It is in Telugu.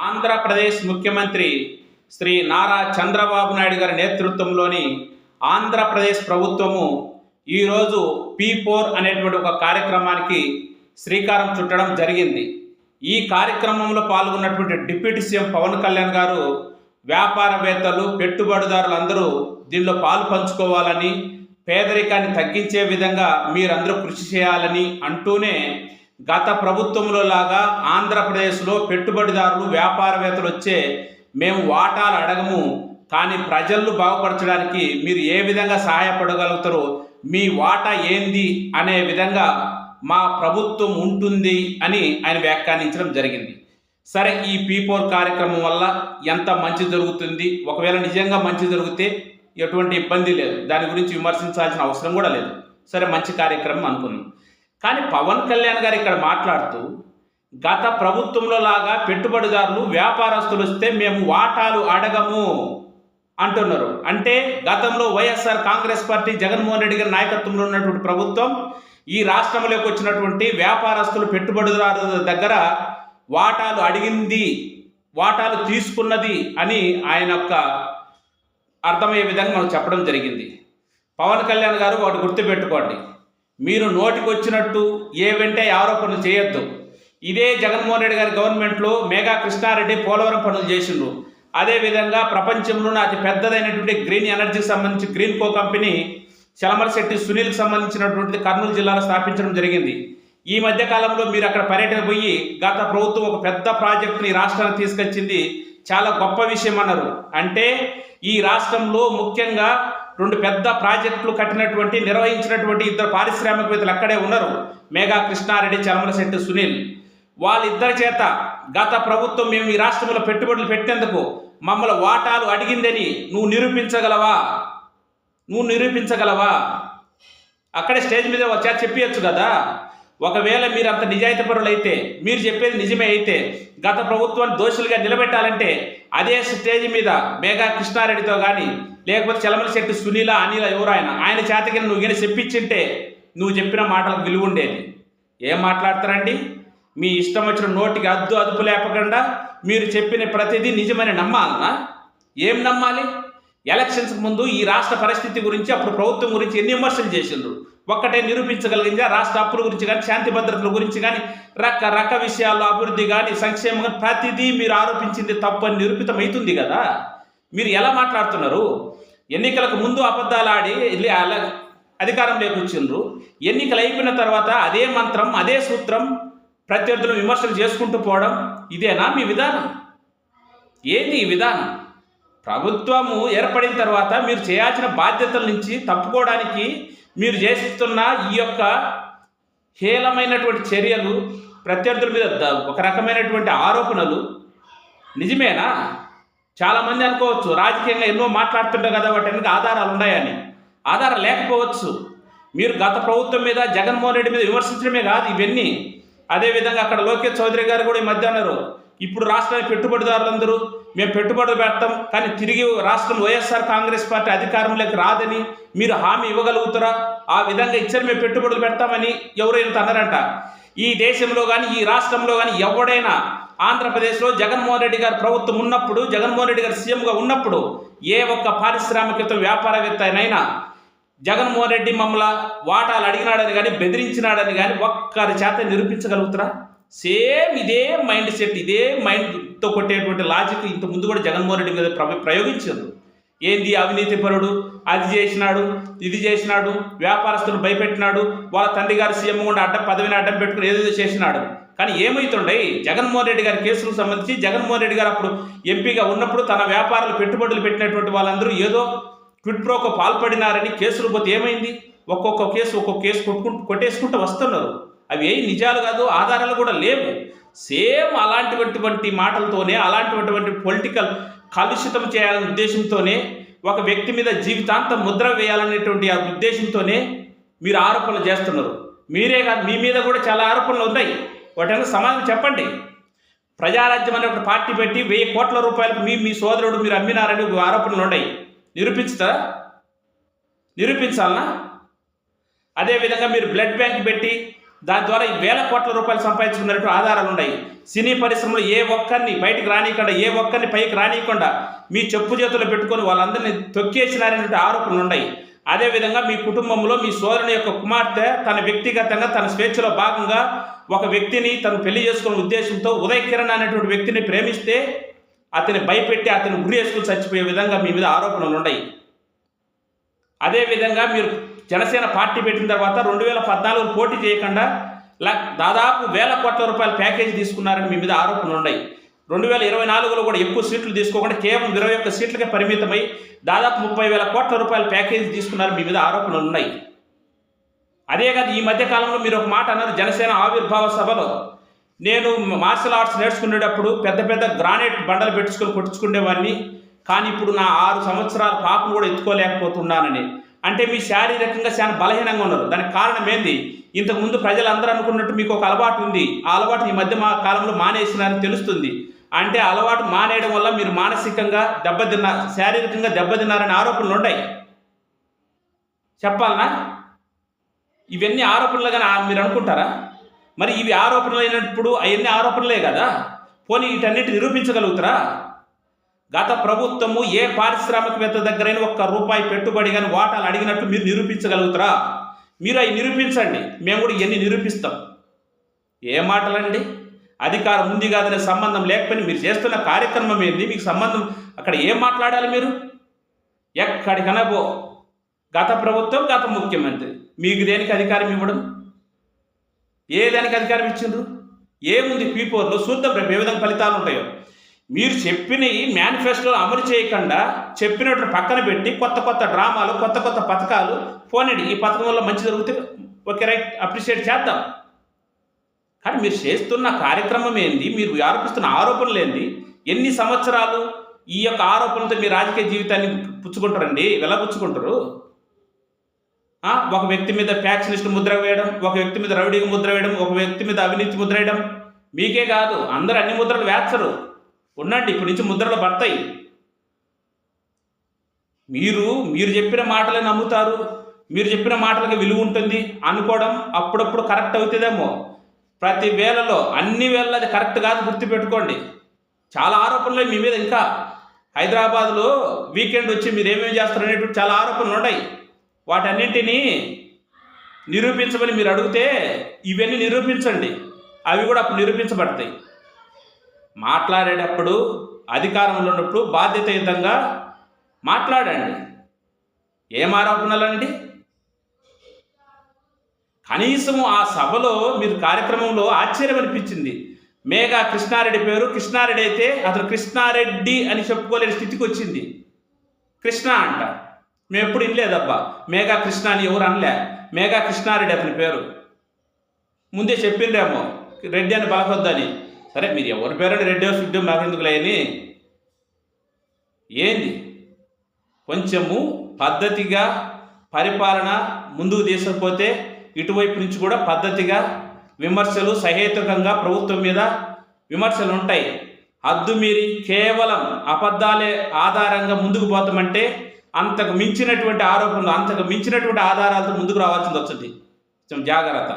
ఆంధ్రప్రదేశ్ ముఖ్యమంత్రి శ్రీ నారా చంద్రబాబు నాయుడు గారి నేతృత్వంలోని ఆంధ్రప్రదేశ్ ప్రభుత్వము ఈరోజు పీ ఫోర్ అనేటువంటి ఒక కార్యక్రమానికి శ్రీకారం చుట్టడం జరిగింది. ఈ కార్యక్రమంలో పాల్గొన్నటువంటి డిప్యూటీ సీఎం పవన్ కళ్యాణ్ గారు వ్యాపారవేత్తలు పెట్టుబడిదారులు అందరూ దీనిలో పాలు పంచుకోవాలని పేదరికాన్ని తగ్గించే విధంగా మీరందరూ కృషి చేయాలని అంటూనే గత ప్రభుత్వంలో లాగా ఆంధ్రప్రదేశ్లో పెట్టుబడిదారులు వ్యాపారవేత్తలు వచ్చే మేము వాటాలు అడగము. కానీ ప్రజలను బాగుపరచడానికి మీరు ఏ విధంగా సహాయపడగలుగుతారో మీ వాటా ఏంది అనే విధంగా మా ప్రభుత్వం ఉంటుంది అని ఆయన వ్యాఖ్యానించడం జరిగింది. సరే ఈ పీ ఫోర్ కార్యక్రమం వల్ల ఎంత మంచి జరుగుతుంది? ఒకవేళ నిజంగా మంచి జరిగితే ఎటువంటి ఇబ్బంది లేదు. దాని గురించి విమర్శించాల్సిన అవసరం కూడా లేదు. సరే మంచి కార్యక్రమం అనుకున్నాం కానీ పవన్ కళ్యాణ్ గారు ఇక్కడ మాట్లాడుతూ గత ప్రభుత్వంలో లాగా పెట్టుబడిదారులు వ్యాపారస్తులు వస్తే మేము వాటాలు అడగము అంటున్నారు. అంటే గతంలో YSR Congress party Jaganmohan Reddy గారి నాయకత్వంలో ఉన్నటువంటి ప్రభుత్వం ఈ రాష్ట్రంలోకి వచ్చినటువంటి వ్యాపారస్తులు పెట్టుబడిదారుల దగ్గర వాటాలు అడిగింది వాటాలు తీసుకున్నది అని ఆయన యొక్క అర్థమయ్యే విధంగా మనం చెప్పడం జరిగింది. పవన్ కళ్యాణ్ గారు ఒకటి గుర్తుపెట్టుకోండి. మీరు నోటికొచ్చినట్టు ఏ వెంటే ఆరోపణలు చేయొద్దు. ఇదే జగన్మోహన్ రెడ్డి గారి గవర్నమెంట్లో మేఘా కృష్ణారెడ్డి పోలవరం పనులు చేసిండ్రు అదేవిధంగా ప్రపంచంలోనే అతి పెద్దదైనటువంటి గ్రీన్ ఎనర్జీకి సంబంధించి గ్రీన్ కో కంపెనీ చలమరశెట్టి సునీల్కి సంబంధించినటువంటి కర్నూలు జిల్లాలో స్థాపించడం జరిగింది. ఈ మధ్య కాలంలో మీరు అక్కడ పర్యటన పోయి గత ప్రభుత్వం ఒక పెద్ద ప్రాజెక్టుని రాష్ట్రానికి తీసుకొచ్చింది. చాలా గొప్ప విషయం అన్నారు. అంటే ఈ రాష్ట్రంలో ముఖ్యంగా రెండు పెద్ద ప్రాజెక్టులు కట్టినటువంటి నిర్వహించినటువంటి ఇద్దరు పారిశ్రామికవేత్తలు అక్కడే ఉన్నారు. మేఘా కృష్ణారెడ్డి చలమలశెట్టి సునీల్. వాళ్ళిద్దరి చేత గత ప్రభుత్వం మేము ఈ రాష్ట్రంలో పెట్టుబడులు పెట్టేందుకు మమ్మల్ని వాటాలు అడిగిందని నువ్వు నిరూపించగలవా? నువ్వు నిరూపించగలవా? అక్కడే స్టేజ్ మీద వచ్చా చెప్పియచ్చు కదా? ఒకవేళ మీరు అంత నిజాయితీపరులు అయితే మీరు చెప్పేది నిజమే అయితే గత ప్రభుత్వాన్ని దోషులుగా నిలబెట్టాలంటే అదే స్టేజ్ మీద మేఘా కృష్ణారెడ్డితో కానీ లేకపోతే చలమల శెట్టి సునీల అనిల ఎవరు ఆయన ఆయన చేతకి నువ్వు ఈయన చెప్పించింటే నువ్వు చెప్పిన మాటలకు విలువ ఉండేది. ఏం మాట్లాడతారండి? మీ ఇష్టం వచ్చిన నోటికి అద్దు అదుపు లేపకుండా మీరు చెప్పిన ప్రతిదీ నిజమని నమ్మాలనా? ఏం నమ్మాలి? ఎలక్షన్స్ ముందు ఈ రాష్ట్ర పరిస్థితి గురించి అప్పుడు ప్రభుత్వం గురించి ఎన్ని విమర్శలు చేసిండ్రు? ఒక్కటే నిరూపించగలిగిందా? రాష్ట్ర అప్పుల గురించి కానీ శాంతి భద్రతల గురించి కానీ రకరక విషయాల్లో అభివృద్ధి కానీ సంక్షేమం కానీ ప్రతిదీ మీరు ఆరోపించింది తప్పని నిరూపితమవుతుంది కదా. మీరు ఎలా మాట్లాడుతున్నారు? ఎన్నికలకు ముందు అబద్ధాలు ఆడి వెళ్ళి అలా అధికారంలోకి వచ్చిండ్రు ఎన్నికలు అయిపోయిన తర్వాత అదే మంత్రం అదే సూత్రం ప్రత్యర్థులు విమర్శలు చేసుకుంటూ పోవడం ఇదేనా మీ విధానం? ఏంది ఈ విధానం? ప్రభుత్వము ఏర్పడిన తర్వాత మీరు చేయాల్సిన బాధ్యతల నుంచి తప్పుకోవడానికి మీరు చేస్తున్న ఈ యొక్క హేళమైనటువంటి చర్యలు ప్రత్యర్థుల మీద ఒక రకమైనటువంటి ఆరోపణలు. నిజమేనా? చాలామంది అనుకోవచ్చు రాజకీయంగా ఎన్నో మాట్లాడుతుంటారు కదా వాటి వెనుక ఆధారాలు ఉన్నాయని. ఆధారం లేకపోవచ్చు. మీరు గత ప్రభుత్వం మీద జగన్మోహన్ రెడ్డి మీద విమర్శించడమే కాదు ఇవన్నీ. అదేవిధంగా అక్కడ లోకేష్ చౌదరి గారు కూడా ఈ మధ్య అన్నారు ఇప్పుడు రాష్ట్రానికి పెట్టుబడిదారులందరూ మేము పెట్టుబడులు పెడతాం కానీ తిరిగి రాష్ట్రం వైఎస్ఆర్ కాంగ్రెస్ పార్టీ అధికారంలోకి రాదని మీరు హామీ ఇవ్వగలుగుతారా? ఆ విధంగా ఇచ్చారు మేము పెట్టుబడులు పెడతామని ఎవరైనా అన్నారంట. ఈ దేశంలో కానీ ఈ రాష్ట్రంలో కానీ ఎవడైనా ఆంధ్రప్రదేశ్లో జగన్మోహన్ రెడ్డి గారు ప్రభుత్వం ఉన్నప్పుడు జగన్మోహన్ రెడ్డి గారు సీఎంగా ఉన్నప్పుడు ఏ ఒక్క పారిశ్రామికత వ్యాపారవేత్త అయినైనా జగన్మోహన్ రెడ్డి మమ్మల్ని వాటాలు అడిగినాడని కానీ బెదిరించినాడని కానీ ఒక్కరి చేత నిరూపించగలుగుతారా? సేమ్ ఇదే మైండ్ సెట్ ఇదే మైండ్తో కొట్టేటువంటి లాజిక్ ఇంత ముందు కూడా జగన్మోహన్ రెడ్డి మీద ప్ర- ప్రయోగించారు ఏంది అవినీతి పరుడు? అది చేసినాడు ఇది చేసినాడు వ్యాపారస్తులు భయపెట్టినాడు వాళ్ళ తండ్రి గారు సీఎం కూడా అడ్డం పదవిని అడ్డం పెట్టుకుని ఏదేదో చేసినాడు. కానీ ఏమవుతుండే జగన్మోహన్ రెడ్డి గారి కేసులకు సంబంధించి జగన్మోహన్ రెడ్డి గారు అప్పుడు ఎంపీగా ఉన్నప్పుడు తన వ్యాపారాలు పెట్టుబడులు పెట్టినటువంటి వాళ్ళందరూ ఏదో ట్విట్ ప్రోకు పాల్పడినారని కేసులు పోతే ఏమైంది? ఒక్కొక్క కేసు ఒక్కొక్క కేసు కొట్టుకుంటూ కొట్టేసుకుంటూ వస్తున్నారు. అవి ఏ నిజాలు కాదు ఆధారాలు కూడా లేవు. సేమ్ అలాంటివంటి మాటలతోనే అలాంటివంటి పొలిటికల్ కలుషితం చేయాలనే ఉద్దేశంతోనే ఒక వ్యక్తి మీద జీవితాంతం ముద్ర వేయాలనేటువంటి ఆ ఉద్దేశంతోనే మీరు ఆరోపణలు చేస్తున్నారు. మీరే కాదు మీ మీద కూడా చాలా ఆరోపణలు ఉన్నాయి. వాటి సమాధానం చెప్పండి. ప్రజారాజ్యం అనే ఒక పార్టీ పెట్టి వెయ్యి కోట్ల రూపాయలకు మీ మీ సోదరుడు మీరు అమ్మినారని ఆరోపణలు ఉన్నాయి. నిరూపించుతారా నిరూపించాలనా? అదేవిధంగా మీరు బ్లడ్ బ్యాంక్ పెట్టి దాని ద్వారా వేల కోట్ల రూపాయలు సంపాదించుకున్నట్టు ఆధారాలు ఉన్నాయి. సినీ పరిశ్రమలో ఏ ఒక్కరిని బయటకు రానియకుండా ఏ ఒక్కరిని పైకి రానియకుండా మీ చెప్పు చేతులు పెట్టుకొని వాళ్ళందరినీ తొక్కేసినారనేటువంటి ఆరోపణలు ఉన్నాయి. అదేవిధంగా మీ కుటుంబంలో మీ సోదరుని యొక్క కుమార్తె తన వ్యక్తిగతంగా తన స్వేచ్ఛలో భాగంగా ఒక వ్యక్తిని తను పెళ్ళి చేసుకున్న ఉద్దేశంతో ఉదయ్ కిరణ్ అనేటువంటి వ్యక్తిని ప్రేమిస్తే అతని భయపెట్టి అతని గురి చేసుకుని చచ్చిపోయే విధంగా మీ మీద ఆరోపణలు ఉన్నాయి. అదేవిధంగా మీరు జనసేన పార్టీ పెట్టిన తర్వాత రెండు వేల పద్నాలుగు పోటీ చేయకుండా దాదాపు వేల కోట్ల రూపాయల ప్యాకేజీ తీసుకున్నారని మీ మీద ఆరోపణలు ఉన్నాయి. రెండు వేల ఇరవై నాలుగులో కూడా ఎక్కువ సీట్లు తీసుకోకుండా కేవలం ఇరవై ఒక్క సీట్లకే పరిమితమై దాదాపు ముప్పై వేల కోట్ల రూపాయల ప్యాకేజీ తీసుకున్నారు. మీ మీద ఆరోపణలు ఉన్నాయి. అదే కాదు ఈ మధ్య కాలంలో మీరు ఒక మాట అన్నారు జనసేన ఆవిర్భావ సభలో. నేను మార్షల్ ఆర్ట్స్ నేర్చుకునేటప్పుడు పెద్ద పెద్ద గ్రానైట్ బండలు పెట్టుకొని కొట్టుకునేవాడిని. కానీ ఇప్పుడు నా ఆరు సంవత్సరాల పాపను కూడా ఎత్తుకోలేకపోతున్నానని. అంటే మీ శారీరకంగా చాలా బలహీనంగా ఉన్నారు. దానికి కారణం ఏంది? ఇంతకుముందు ప్రజలందరూ అనుకున్నట్టు మీకు ఒక అలవాటు ఉంది. ఆ అలవాటు ఈ మధ్య మా కాలంలో మానేసినారని తెలుస్తుంది. అంటే అలవాటు మానేయడం వల్ల మీరు మానసికంగా దెబ్బతిన్న శారీరకంగా దెబ్బతిన్నారనే ఆరోపణలు ఉన్నాయి. చెప్పాలనా? ఇవన్నీ ఆరోపణలుగా కానీ మీరు అనుకుంటారా? మరి ఇవి ఆరోపణలు అయినప్పుడు అవన్నీ ఆరోపణలే కదా? పోనీ వీటన్నిటి నిరూపించగలుగుతారా? గత ప్రభుత్వము ఏ పారిశ్రామికవేత్త దగ్గరైనా ఒక్క రూపాయి పెట్టుబడి కానీ వాటాలు అడిగినట్టు మీరు నిరూపించగలుగుతారా? మీరు అవి నిరూపించండి. మేము కూడా ఇవన్నీ నిరూపిస్తాం. ఏ మాటలండి? అధికారం ఉంది కాదనే సంబంధం లేకపోయినా మీరు చేస్తున్న కార్యక్రమం ఏంది? మీకు సంబంధం అక్కడ ఏం మాట్లాడాలి మీరు? ఎక్కడికైనా పో. గత ప్రభుత్వం గత ముఖ్యమంత్రి. మీకు దేనికి అధికారం ఇవ్వడం? ఏ దానికి అధికారం ఇచ్చిండ్రు? ఏముంది పీపోర్లో? చూద్దాం రేపు ఏ విధంగా ఫలితాలు ఉంటాయో? మీరు చెప్పిన ఈ మేనిఫెస్టోలో అమలు చేయకుండా చెప్పినట్టు పక్కన పెట్టి కొత్త కొత్త డ్రామాలు కొత్త కొత్త పథకాలు పోనండి ఈ పథకం వల్ల మంచి జరిగితే ఓకే రైట్. అప్రిషియేట్ చేద్దాం. కానీ మీరు చేస్తున్న కార్యక్రమం ఏంది? మీరు ఆరోపిస్తున్న ఆరోపణలు ఏంది? ఎన్ని సంవత్సరాలు ఈ యొక్క ఆరోపణలతో మీ రాజకీయ జీవితాన్ని పుచ్చుకుంటారండి? ఎలా పుచ్చుకుంటారు ఒక వ్యక్తి మీద ఫ్యాక్షనిస్ట్ ముద్ర వేయడం ఒక వ్యక్తి మీద రౌడీగా ముద్ర వేయడం ఒక వ్యక్తి మీద అవినీతి ముద్ర వేయడం మీకే కాదు. అందరు అన్ని ముద్రలు వేస్తారు. ఉండండి ఇప్పటి నుంచి ముద్రలు పడతాయి. మీరు మీరు చెప్పిన మాటలే నమ్ముతారు. మీరు చెప్పిన మాటలకి విలువ ఉంటుంది అనుకోవడం అప్పుడప్పుడు కరెక్ట్ అవుతుందేమో. ప్రతి వేళలో అన్ని వేళలో అది కరెక్ట్ కాదు గుర్తుపెట్టుకోండి. చాలా ఆరోపణలు మీ మీద ఇంకా. హైదరాబాద్లో వీకెండ్ వచ్చి మీరు ఏమేమి చేస్తారు అనేటువంటి చాలా ఆరోపణలు ఉన్నాయి. వాటన్నింటినీ నిరూపించమని మీరు అడిగితే ఇవన్నీ నిరూపించండి. అవి కూడా అప్పుడు నిరూపించబడతాయి. మాట్లాడేటప్పుడు అధికారంలో ఉన్నప్పుడు బాధ్యతాయుతంగా మాట్లాడండి. ఏం ఆరోపణలండి? కనీసం ఆ సభలో మీరు కార్యక్రమంలో ఆశ్చర్యం అనిపించింది మేఘా కృష్ణారెడ్డి పేరు కృష్ణారెడ్డి అయితే అతను కృష్ణారెడ్డి అని చెప్పుకోలేని స్థితికి వచ్చింది. కృష్ణ అంట. మేము ఎప్పుడు ఇనలేదబ్బా మేఘా కృష్ణ అని ఎవరు అనలే. మేఘా కృష్ణారెడ్డి అతని పేరు. ముందే చెప్పిండ్రేమో రెడ్డి అని పలకొద్దని. సరే మీరు ఎవరి పేరండి? రెడ్డి సుడ్డు మాకెందుకులే ఏంది? కొంచెము పద్ధతిగా పరిపాలన ముందుకు తీసుకుపోతే ఇటువైపు నుంచి కూడా పద్ధతిగా విమర్శలు సహేతుకంగా ప్రభుత్వం మీద విమర్శలు ఉంటాయి. హద్దు మీరి కేవలం అబద్ధాలే ఆధారంగా ముందుకు పోతామంటే అంతకు మించినటువంటి ఆరోపణలు అంతకు మించినటువంటి ఆధారాలతో ముందుకు రావాల్సింది వచ్చింది కొంచెం జాగ్రత్త.